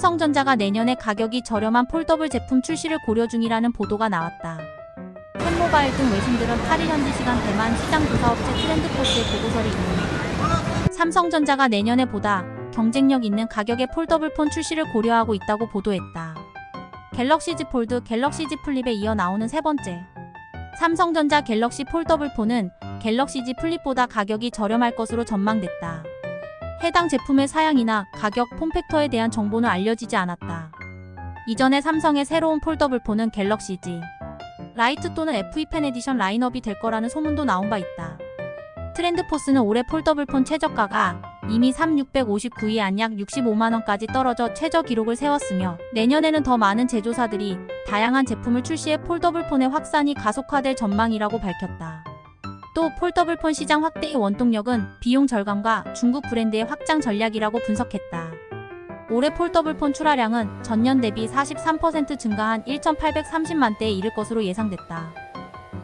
삼성전자가 내년에 가격이 저렴한 폴더블 제품 출시를 고려 중이라는 보도가 나왔다. 펜모바일 등 외신들은 8일 현지 시간 대만 시장 조사업체 트렌드포스의 보고서를 인용해 삼성전자가 내년에 보다 경쟁력 있는 가격의 폴더블 폰 출시를 고려하고 있다고 보도했다. 갤럭시 Z 폴드, 갤럭시 Z 플립에 이어 나오는 세 번째. 삼성전자 갤럭시 폴더블 폰은 갤럭시 Z 플립보다 가격이 저렴할 것으로 전망됐다. 해당 제품의 사양이나 가격, 폼팩터에 대한 정보는 알려지지 않았다. 이전에 삼성의 새로운 폴더블 폰은 갤럭시 Z 라이트 또는 FE 펜 에디션 라인업이 될 거라는 소문도 나온 바 있다. 트렌드포스는 올해 폴더블 폰 최저가가 이미 3659위 안약 65만원까지 떨어져 최저 기록을 세웠으며 내년에는 더 많은 제조사들이 다양한 제품을 출시해 폴더블 폰의 확산이 가속화될 전망이라고 밝혔다. 또 폴더블 폰 시장 확대의 원동력은 비용 절감과 중국 브랜드의 확장 전략이라고 분석했다. 올해 폴더블 폰 출하량은 전년 대비 43% 증가한 1,830만 대에 이를 것으로 예상됐다.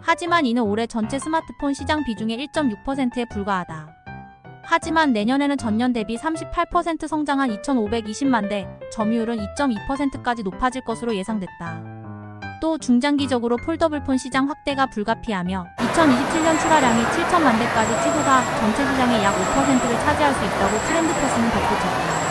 하지만 이는 올해 전체 스마트폰 시장 비중의 1.6%에 불과하다. 하지만 내년에는 전년 대비 38% 성장한 2,520만 대, 점유율은 2.2%까지 높아질 것으로 예상됐다. 또 중장기적으로 폴더블폰 시장 확대가 불가피하며 2027년 출하량이 7천만 대까지 치솟아 전체 시장의 약 5%를 차지할 수 있다고 트렌드포스는 덧붙였다.